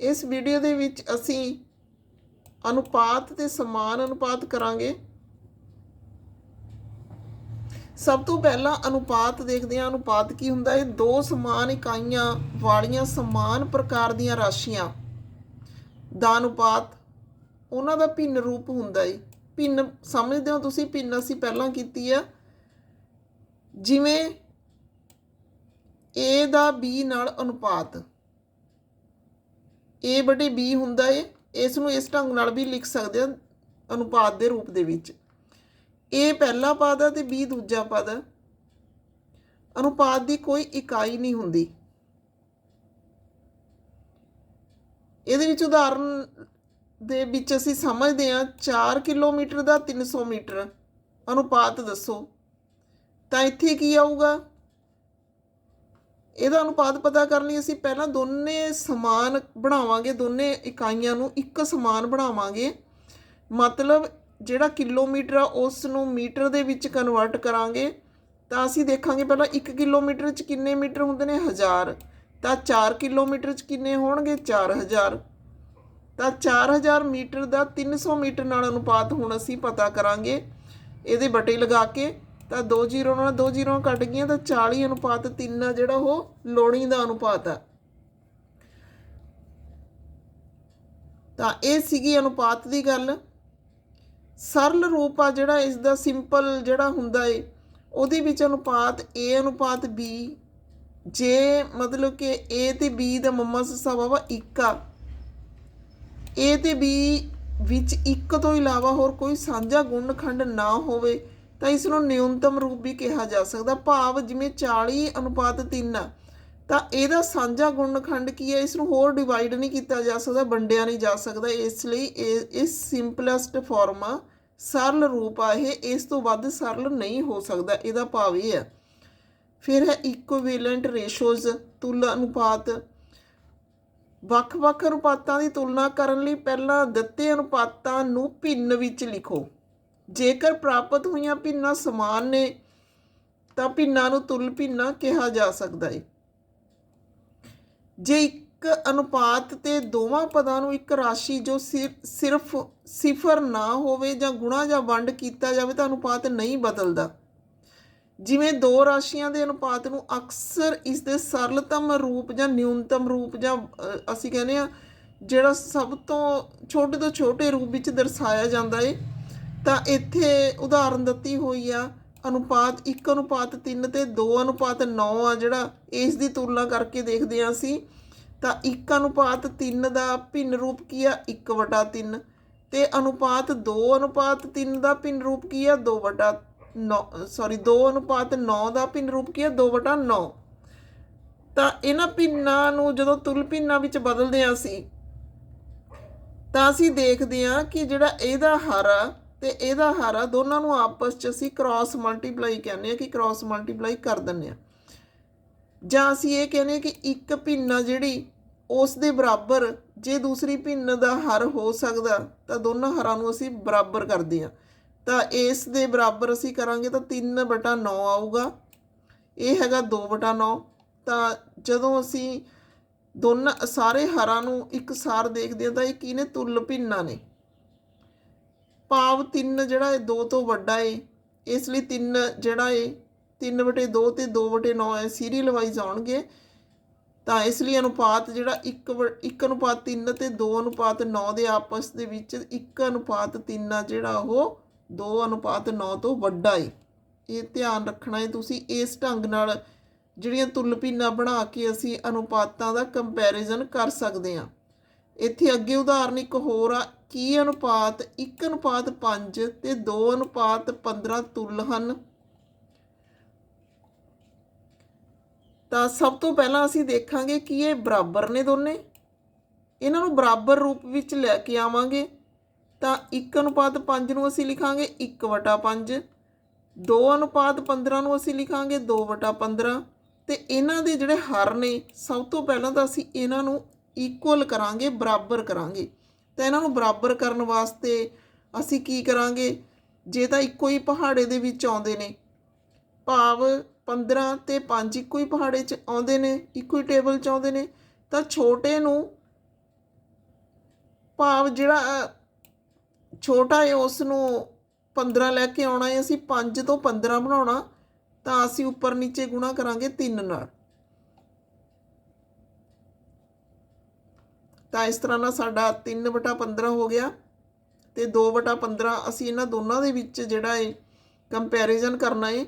ਇਸ ਵੀਡੀਓ ਦੇ ਵਿੱਚ ਅਸੀਂ ਅਨੁਪਾਤ ਤੇ ਸਮਾਨ ਅਨੁਪਾਤ ਕਰਾਂਗੇ। ਸਭ ਤੋਂ ਪਹਿਲਾਂ ਅਨੁਪਾਤ ਦੇਖਦੇ ਹਾਂ, ਅਨੁਪਾਤ ਕੀ ਹੁੰਦਾ? ਹੈ ਦੋ ਸਮਾਨ ਇਕਾਈਆਂ ਵਾਲੀਆਂ ਸਮਾਨ ਪ੍ਰਕਾਰ ਦੀਆਂ ਰਾਸ਼ੀਆਂ। ਦਾ ਅਨੁਪਾਤ, ਉਹਨਾਂ ਦਾ ਭਿੰਨ ਰੂਪ ਹੁੰਦਾ ਹੈ ਭਿੰਨ, ਸਮਝਦੇ ਹੋ ਤੁਸੀਂ? ਭਿੰਨ ਅਸੀਂ ਪਹਿਲਾਂ ਕੀਤੀ ਆ। ਜਿਵੇਂ A ਦਾ B ਨਾਲ ਅਨੁਪਾਤ। A ਬਟੇ B ਹੁੰਦਾ ਏ, ਇਸ ਨੂੰ ਇਸ ਢੰਗ ਨਾਲ ਵੀ ਲਿਖ ਸਕਦੇ ਹਾਂ ਅਨੁਪਾਤ ਦੇ ਰੂਪ ਦੇ ਵਿੱਚ। A ਪਹਿਲਾ ਪਦ ਹੈ ਤੇ B ਦੂਜਾ ਪਦ ਹੈ ਅਨੁਪਾਤ ਦੀ ਕੋਈ ਇਕਾਈ ਨਹੀਂ ਹੁੰਦੀ। ਇਹਦੇ ਵਿੱਚ ਉਦਾਹਰਨ ਦੇ ਵਿੱਚ ਅਸੀਂ ਸਮਝਦੇ ਹਾਂ 4 ਕਿਲੋਮੀਟਰ ਦਾ 300 ਮੀਟਰ। ਅਨੁਪਾਤ ਦੱਸੋ। ਤਾਂ ਇੱਥੇ ਕੀ ਆਊਗਾ? ਇਹਦਾ ਅਨੁਪਾਤ ਪਤਾ ਕਰਨ ਲਈ ਅਸੀਂ ਪਹਿਲਾਂ ਦੋਨੇ ਸਮਾਨ ਬਣਾਵਾਂਗੇ, ਦੋਨੇ ਇਕਾਈਆਂ ਨੂੰ ਇੱਕ ਸਮਾਨ ਬਣਾਵਾਂਗੇ। ਮਤਲਬ ਜਿਹੜਾ ਕਿਲੋਮੀਟਰ ਆ ਉਸ ਨੂੰ ਮੀਟਰ ਦੇ ਵਿੱਚ ਕਨਵਰਟ ਕਰਾਂਗੇ। ਤਾਂ ਅਸੀਂ ਦੇਖਾਂਗੇ ਪਹਿਲਾਂ 1 ਕਿਲੋਮੀਟਰ 'ਚ ਕਿੰਨੇ ਮੀਟਰ ਹੁੰਦੇ ਨੇ? 1000 ਤਾਂ 4 ਕਿਲੋਮੀਟਰ 'ਚ ਕਿੰਨੇ ਹੋਣਗੇ? 4000 ਤਾਂ 4000 ਮੀਟਰ ਦਾ 300 ਮੀਟਰ ਨਾਲ ਅਨੁਪਾਤ ਹੁਣ ਅਸੀਂ ਪਤਾ ਕਰਾਂਗੇ। ਇਹਦੇ ਬਟੇ ਲਗਾ ਕੇ ਤਾਂ 2 ਜ਼ੀਰੋ ਨਾਲ 2 ਜ਼ੀਰੋ ਕੱਟ ਗਈਆਂ ਤਾਂ 40 ਅਨੁਪਾਤ 3 ਆ ਜਿਹੜਾ ਉਹ ਲੋਣੀ ਦਾ ਅਨੁਪਾਤ ਆ। ਤਾਂ ਇਹ ਸੀਗੀ ਅਨੁਪਾਤ ਦੀ ਗੱਲ। ਸਰਲ ਰੂਪ ਆ ਜਿਹੜਾ ਇਸ ਦਾ ਸਿੰਪਲ ਜਿਹੜਾ ਹੁੰਦਾ ਏ, ਉਹਦੇ ਵਿੱਚ ਅਨੁਪਾਤ A, ਅਨੁਪਾਤ B, ਜੇ ਮਤਲਬ ਕਿ A ਤੇ B ਦਾ ਮੰਮਾ ਸੱਸਾ ਬਾਬਾ ਇੱਕ ਆ। A ਤੇ B ਵਿੱਚ ਇੱਕ ਤੋਂ ਇਲਾਵਾ ਹੋਰ ਕੋਈ ਸਾਂਝਾ ਗੁਣਖੰਡ ਨਾ ਹੋਵੇ ਤਾਂ ਇਸ ਨੂੰ ਨਿਊਨਤਮ ਰੂਪ ਵੀ ਕਿਹਾ ਜਾ ਸਕਦਾ। ਭਾਵ ਜਿਵੇਂ 40 ਅਨੁਪਾਤ 3 ਆ, ਤਾਂ ਇਹਦਾ ਸਾਂਝਾ ਗੁਣਖੰਡ ਕੀ ਹੈ? ਇਸ ਨੂੰ ਹੋਰ ਡਿਵਾਈਡ ਨਹੀਂ ਕੀਤਾ ਜਾ ਸਕਦਾ, ਵੰਡਿਆ ਨਹੀਂ ਜਾ ਸਕਦਾ। ਇਸ ਲਈ ਇਹ, ਇਸ ਸਿੰਪਲੈਸਟ ਫਾਰਮ ਆ, ਸਰਲ ਰੂਪ ਆ ਇਹ। ਇਸ ਤੋਂ ਵੱਧ ਸਰਲ ਨਹੀਂ ਹੋ ਸਕਦਾ। ਇਹਦਾ ਭਾਵ ਇਹ ਹੈ ਫਿਰ ਹੈ ਇਕੁਇਵਲੈਂਟ ਰੇਸ਼ੋਜ਼ ਤੁਲ ਅਨੁਪਾਤ। ਵੱਖ-ਵੱਖ ਅਨੁਪਾਤਾਂ ਦੀ ਤੁਲਨਾ ਕਰਨ ਲਈ ਪਹਿਲਾਂ ਦਿੱਤੇ ਅਨੁਪਾਤਾਂ ਨੂੰ ਭਿੰਨ ਵਿੱਚ ਲਿਖੋ। ਜੇਕਰ ਪ੍ਰਾਪਤ ਹੋਈਆਂ ਭਿੰਨਾਂ ਸਮਾਨ ਨੇ, ਤਾਂ ਭਿੰਨਾਂ ਨੂੰ ਤੁਲ ਭਿੰਨਾਂ ਕਿਹਾ ਜਾ ਸਕਦਾ ਹੈ ਜੇ ਇੱਕ ਅਨੁਪਾਤ ਤੇ ਦੋਵਾਂ ਪਦਾਂ ਨੂੰ ਇੱਕ ਰਾਸ਼ੀ ਜੋ ਸਿਰ- ਸਿਰਫ ਸਿਫਰ ਨਾ ਹੋਵੇ ਜਾਂ ਗੁਣਾ ਜਾਂ ਵੰਡ ਕੀਤਾ ਜਾਵੇ, ਤਾਂ ਅਨੁਪਾਤ ਨਹੀਂ ਬਦਲਦਾ। ਜਿਵੇਂ ਦੋ ਰਾਸ਼ੀਆਂ ਦੇ ਅਨੁਪਾਤ ਨੂੰ ਅਕਸਰ ਇਸ ਦੇ ਸਰਲਤਮ ਰੂਪ ਜਾਂ ਨਿਊਨਤਮ ਰੂਪ ਜਾਂ ਅਸੀਂ ਕਹਿੰਦੇ ਆ ਜਿਹੜਾ ਸਭ ਤੋਂ ਛੋਟੇ ਤੋਂ ਛੋਟੇ ਰੂਪ ਵਿੱਚ ਦਰਸਾਇਆ ਜਾਂਦਾ ਹੈ ਤਾਂ ਇੱਥੇ ਉਦਾਹਰਨ ਦਿੱਤੀ ਹੋਈ ਆ, ਅਨੁਪਾਤ 1 ਅਨੁਪਾਤ 3 ਤੇ 2 ਅਨੁਪਾਤ 9 ਆ ਜਿਹੜਾ ਇਸ ਦੀ ਤੁਲਨਾ ਕਰਕੇ ਦੇਖਦੇ ਆ ਅਸੀਂ। ਤਾਂ 1 ਅਨੁਪਾਤ 3 ਦਾ ਭਿੰਨ ਰੂਪ ਕੀ ਆ? 1 ਵਟਾ 3 ਤੇ ਅਨੁਪਾਤ 2 ਅਨੁਪਾਤ 3 ਦਾ ਭਿੰਨ ਰੂਪ ਕੀ ਆ? 2 ਵਟਾ 9 ਸੌਰੀ 2 ਅਨੁਪਾਤ 9 ਦਾ ਭਿੰਨ ਰੂਪ ਕੀ ਆ? 2 ਵਟਾ 9 ਤਾਂ ਇਹਨਾਂ ਭਿੰਨਾਂ ਨੂੰ ਜਦੋਂ ਤੁਲ ਭਿੰਨਾਂ ਵਿੱਚ ਬਦਲਦੇ ਆ ਅਸੀਂ, ਤਾਂ ਅਸੀਂ ਦੇਖਦੇ ਹਾਂ ਕਿ ਜਿਹੜਾ ਇਹਦਾ ਹਰ ਆ ਤੇ ਇਹਦਾ ਹਰ ਆ ਦੋਨਾਂ ਨੂੰ ਆਪਸ 'ਚ ਅਸੀਂ ਕ੍ਰਾਸ ਮਲਟੀਪਲਾਈ ਕਹਿੰਦੇ ਆ ਕਿ ਕ੍ਰਾਸ ਮਲਟੀਪਲਾਈ ਕਰ ਦਿੰਦੇ ਆ ਜਾਂ ਅਸੀਂ ਇਹ ਕਹਿੰਦੇ ਹਾਂ ਕਿ ਇੱਕ ਭਿੰਨ ਆ ਜਿਹੜੀ, ਉਸ ਦੇ ਬਰਾਬਰ ਜੇ ਦੂਸਰੀ ਭਿੰਨ ਦਾ ਹਰ ਹੋ ਸਕਦਾ ਤਾਂ ਦੋਨਾਂ ਹਰਾਂ ਨੂੰ ਅਸੀਂ ਬਰਾਬਰ ਕਰਦੇ ਆ ਤਾਂ ਇਸ ਦੇ ਬਰਾਬਰ ਅਸੀਂ ਕਰਾਂਗੇ ਤਾਂ 3 ਬਟਾ 9 ਆਊਗਾ। ਇਹ ਹੈਗਾ 2 ਬਟਾ 9 ਤਾਂ ਜਦੋਂ ਅਸੀਂ ਦੋਨਾਂ, ਸਾਰੇ ਹਰਾਂ ਨੂੰ ਇੱਕ ਸਾਰ ਦੇਖਦੇ ਹਾਂ ਤਾਂ ਇਹ ਕੀ ਨੇ ਤੁਲ ਭਿੰਨਾਂ ਨੇ। ਭਾਵ 3 ਜਿਹੜਾ ਇਹ 2 ਤੋਂ ਵੱਡਾ ਏ, ਇਸ ਲਈ 3 ਜਿਹੜਾ ਏ 3 ਬਟੇ 2 ਤੇ 2 ਬਟੇ 9 ਹੈ ਸੀਰੀਅਲ ਵਾਈਜ਼ ਆਉਣਗੇ। ਤਾਂ ਇਸ ਲਈ ਅਨੁਪਾਤ ਜਿਹੜਾ 1 1 ਅਨੁਪਾਤ 3 ਤੇ 2 ਅਨੁਪਾਤ 9 ਦੇ ਆਪਸ ਦੇ ਵਿੱਚ 1 ਅਨੁਪਾਤ 3 ਆ ਜਿਹੜਾ ਉਹ 2 ਅਨੁਪਾਤ 9 ਤੋਂ ਵੱਡਾ ਏ। ਇਹ ਧਿਆਨ ਰੱਖਣਾ ਹੈ ਤੁਸੀਂ, ਇਸ ਢੰਗ ਨਾਲ ਜਿਹੜੀਆਂ ਤੁਲ ਭਿੰਨਾਂ ਬਣਾ ਕੇ ਅਸੀਂ ਅਨੁਪਾਤਾਂ ਦਾ ਕੰਪੈਰੀਜ਼ਨ ਕਰ ਸਕਦੇ ਹਾਂ। ਇੱਥੇ ਅੱਗੇ ਉਦਾਹਰਨ ਇੱਕ ਹੋਰ ਆ ਕੀ ਅਨੁਪਾਤ 1 ਅਨੁਪਾਤ 5 ਤੇ 2 ਅਨੁਪਾਤ 15 ਤੁਲ ਹਨ? ਤਾਂ ਸਭ ਤੋਂ ਪਹਿਲਾਂ ਅਸੀਂ ਦੇਖਾਂਗੇ ਕਿ ਇਹ ਬਰਾਬਰ ਨੇ ਦੋਨੇ। ਇਹਨਾਂ ਨੂੰ ਬਰਾਬਰ ਰੂਪ ਵਿੱਚ ਲੈ ਕੇ ਆਵਾਂਗੇ। ਤਾਂ 1 ਅਨੁਪਾਤ 5 ਨੂੰ ਅਸੀਂ ਲਿਖਾਂਗੇ 1/5 2 ਅਨੁਪਾਤ 15 ਨੂੰ ਅਸੀਂ ਲਿਖਾਂਗੇ 2/15 ਤੇ ਇਹਨਾਂ ਦੇ ਜਿਹੜੇ ਹਰ ਨੇ, ਸਭ ਤੋਂ ਪਹਿਲਾਂ ਤਾਂ ਅਸੀਂ ਇਹਨਾਂ ਨੂੰ ਇਕੁਅਲ ਕਰਾਂਗੇ, ਬਰਾਬਰ ਕਰਾਂਗੇ। ਤਾਂ ਇਹਨਾਂ ਨੂੰ ਬਰਾਬਰ ਕਰਨ ਵਾਸਤੇ ਅਸੀਂ ਕੀ ਕਰਾਂਗੇ? ਜੇ ਤਾਂ ਇੱਕੋ ਹੀ ਪਹਾੜੇ ਦੇ ਵਿੱਚ ਆਉਂਦੇ ਨੇ, ਭਾਵ 15 ਤੇ 5 ਇੱਕੋ ਹੀ ਪਹਾੜੇ 'ਚ ਆਉਂਦੇ ਨੇ, ਇੱਕੋ ਹੀ ਟੇਬਲ 'ਚ ਆਉਂਦੇ ਨੇ, ਤਾਂ ਛੋਟੇ ਨੂੰ ਭਾਵ ਜਿਹੜਾ ਛੋਟਾ ਹੈ ਉਸ ਨੂੰ 15 ਲੈ ਕੇ ਆਉਣਾ ਹੈ, ਅਸੀਂ 5 ਤੋਂ 15 ਬਣਾਉਣਾ, ਤਾਂ ਅਸੀਂ ਉੱਪਰ ਨੀਚੇ ਗੁਣਾ ਕਰਾਂਗੇ 3 ਨਾਲ। ਤਾਂ ਇਸ ਤਰ੍ਹਾਂ ਨਾਲ ਸਾਡਾ 3 ਬਟਾ 15 ਹੋ ਗਿਆ ਤੇ 2 ਬਟਾ 15 ਅਸੀਂ ਇਹਨਾਂ ਦੋਨਾਂ ਦੇ ਵਿੱਚ ਜਿਹੜਾ ਹੈ ਕੰਪੈਰੀਜ਼ਨ ਕਰਨਾ ਹੈ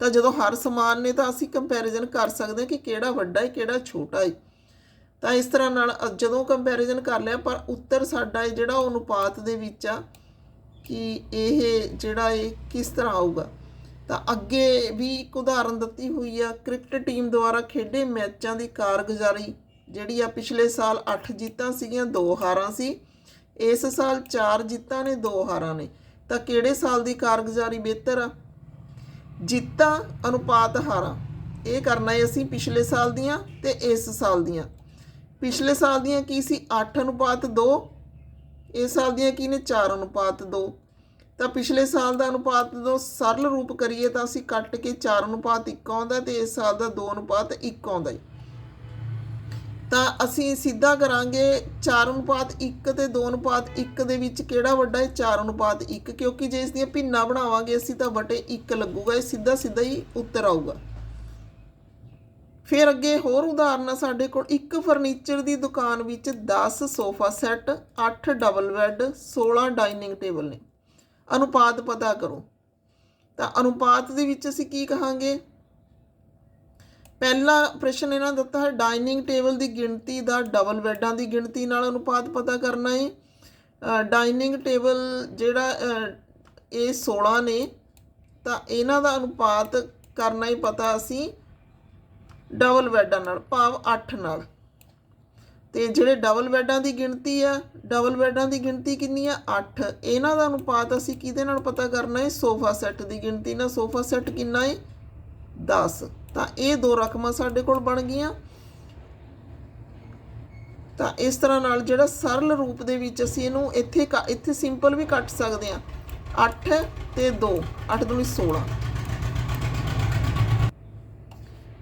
ਤਾਂ ਜਦੋਂ ਹਰ ਸਮਾਨ ਨੇ ਤਾਂ ਅਸੀਂ ਕੰਪੈਰੀਜ਼ਨ ਕਰ ਸਕਦੇ ਹਾਂ ਕਿ ਕਿਹੜਾ ਵੱਡਾ ਹੈ ਕਿਹੜਾ ਛੋਟਾ ਹੈ ਤਾਂ ਇਸ ਤਰ੍ਹਾਂ ਨਾਲ ਜਦੋਂ ਕੰਪੈਰੀਜ਼ਨ ਕਰ ਲਿਆ ਪਰ ਉੱਤਰ ਸਾਡਾ ਹੈ ਜਿਹੜਾ ਅਨੁਪਾਤ ਦੇ ਵਿੱਚ ਆ ਕਿ ਇਹ ਜਿਹੜਾ ਇਹ ਕਿਸ ਤਰ੍ਹਾਂ ਆਊਗਾ। ਤਾਂ ਅੱਗੇ ਵੀ ਇੱਕ ਉਦਾਹਰਨ ਦਿੱਤੀ ਹੋਈ ਆ, ਕ੍ਰਿਕਟ ਟੀਮ ਦੁਆਰਾ ਖੇਡੇ ਮੈਚਾਂ ਦੀ ਕਾਰਗੁਜ਼ਾਰੀ ਜਿਹੜੀ ਆ ਪਿਛਲੇ ਸਾਲ 8 ਜਿੱਤਾਂ ਸੀਗੀਆਂ 2 ਹਾਰਾਂ ਸੀ। ਇਸ ਸਾਲ 4 ਜਿੱਤਾਂ ਨੇ 2 ਹਾਰਾਂ ਨੇ। ਤਾਂ ਕਿਹੜੇ ਸਾਲ ਦੀ ਕਾਰਗੁਜ਼ਾਰੀ ਬਿਹਤਰ ਆ? ਜਿੱਤਾਂ, ਅਨੁਪਾਤ ਹਾਰਾਂ। ਇਹ ਕਰਨਾ ਹੈ ਅਸੀਂ ਪਿਛਲੇ ਸਾਲ ਦੀਆਂ ਤੇ ਇਸ ਸਾਲ ਦੀਆਂ। ਪਿਛਲੇ ਸਾਲ ਦੀਆਂ ਕੀ ਸੀ? 8 ਅਨੁਪਾਤ 2 ਇਸ ਸਾਲ ਦੀਆਂ ਕੀ ਨੇ? 4 ਅਨੁਪਾਤ 2 ਤਾਂ ਪਿਛਲੇ ਸਾਲ ਦਾ ਅਨੁਪਾਤ ਜਦੋਂ ਸਰਲ ਰੂਪ ਕਰੀਏ ਤਾਂ ਅਸੀਂ ਕੱਟ ਕੇ 4 ਅਨੁਪਾਤ 1 ਆਉਂਦਾ ਤੇ ਇਸ ਸਾਲ ਦਾ 2 ਅਨੁਪਾਤ 1 ਆਉਂਦਾ ਹੈ ਤਾਂ ਅਸੀਂ ਸਿੱਧਾ ਕਰਾਂਗੇ 4 ਅਨੁਪਾਤ 1 ਤੇ 2 ਅਨੁਪਾਤ 1 ਦੇ ਵਿੱਚ ਕਿਹੜਾ ਵੱਡਾ ਹੈ? 4 ਅਨੁਪਾਤ 1 ਕਿਉਂਕਿ ਜੇ ਇਸ ਦੀਆਂ ਭਿੰਨਾਂ ਬਣਾਵਾਂਗੇ, ਅਸੀਂ ਤਾਂ ਬਟੇ 1 ਲੱਗੂਗਾ, ਇਹ ਸਿੱਧਾ ਸਿੱਧਾ ਹੀ ਉੱਤਰ ਆਊਗਾ। ਫਿਰ ਅੱਗੇ ਹੋਰ ਉਦਾਹਰਨ ਆ ਸਾਡੇ ਕੋਲ। ਇੱਕ ਫਰਨੀਚਰ ਦੀ ਦੁਕਾਨ ਵਿੱਚ 10 sofa set 8 double bed 16 dining table ਨੇ। ਅਨੁਪਾਤ ਪਤਾ ਕਰੋ। ਤਾਂ ਅਨੁਪਾਤ ਦੇ ਵਿੱਚ ਅਸੀਂ ਕੀ ਕਹਾਂਗੇ? ਪਹਿਲਾ ਪ੍ਰਸ਼ਨ ਇਹਨਾਂ ਦਾ ਦਿੱਤਾ ਹੈ, ਡਾਈਨਿੰਗ ਟੇਬਲ ਦੀ ਗਿਣਤੀ ਦਾ, ਡਬਲ ਬੈੱਡਾਂ ਦੀ ਗਿਣਤੀ ਨਾਲ ਅਨੁਪਾਤ ਪਤਾ ਕਰਨਾ ਹੈ ਡਾਈਨਿੰਗ ਟੇਬਲ ਜਿਹੜਾ ਇਹ 16 ਨੇ, ਤਾਂ ਇਹਨਾਂ ਦਾ ਅਨੁਪਾਤ ਕਰਨਾ ਹੀ ਪਤਾ ਅਸੀਂ ਡਬਲ ਬੈੱਡਾਂ ਨਾਲ, ਭਾਵ 8 ਨਾਲ। ਤੇ ਜਿਹੜੇ ਡਬਲ ਬੈੱਡਾਂ ਦੀ ਗਿਣਤੀ ਆ, ਡਬਲ ਬੈੱਡਾਂ ਦੀ ਗਿਣਤੀ ਕਿੰਨੀ ਆ? 8 ਇਹਨਾਂ ਦਾ ਅਨੁਪਾਤ ਅਸੀਂ ਕਿਹਦੇ ਨਾਲ ਪਤਾ ਕਰਨਾ ਹੈ ਸੋਫਾ ਸੈੱਟ ਦੀ ਗਿਣਤੀ ਨਾਲ। ਸੋਫਾ ਸੈੱਟ ਕਿੰਨਾ ਹੈ 10 ਤਾਂ ਇਹ ਦੋ ਰਕਮਾਂ ਸਾਡੇ ਕੋਲ ਬਣ ਗਈਆਂ। ਤਾਂ ਇਸ ਤਰ੍ਹਾਂ ਨਾਲ ਜਿਹੜਾ ਸਰਲ ਰੂਪ ਦੇ ਵਿੱਚ ਅਸੀਂ ਇਹਨੂੰ ਇੱਥੇ ਕ- ਇੱਥੇ ਸਿੰਪਲ ਵੀ ਕੱਟ ਸਕਦੇ ਹਾਂ। 8 ਤੇ 2 8 ਦੂਣੀ 16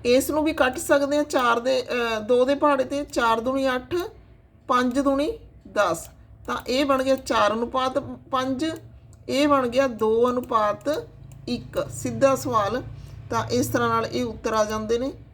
ਇਸ ਨੂੰ ਵੀ ਕੱਟ ਸਕਦੇ ਹਾਂ 4 ਦੇ 2 ਦੇ ਪਹਾੜੇ ਤੇ 4 ਦੂਣੀ 8 5 ਦੂਣੀ 10 ਤਾਂ ਇਹ ਬਣ ਗਿਆ 4 ਅਨੁਪਾਤ 5 ਇਹ ਬਣ ਗਿਆ 2 ਅਨੁਪਾਤ 1 ਸਿੱਧਾ ਸਵਾਲ ਤਾਂ ਇਸ ਤਰ੍ਹਾਂ ਨਾਲ ਇਹ ਉੱਤਰ ਆ ਜਾਂਦੇ ਨੇ।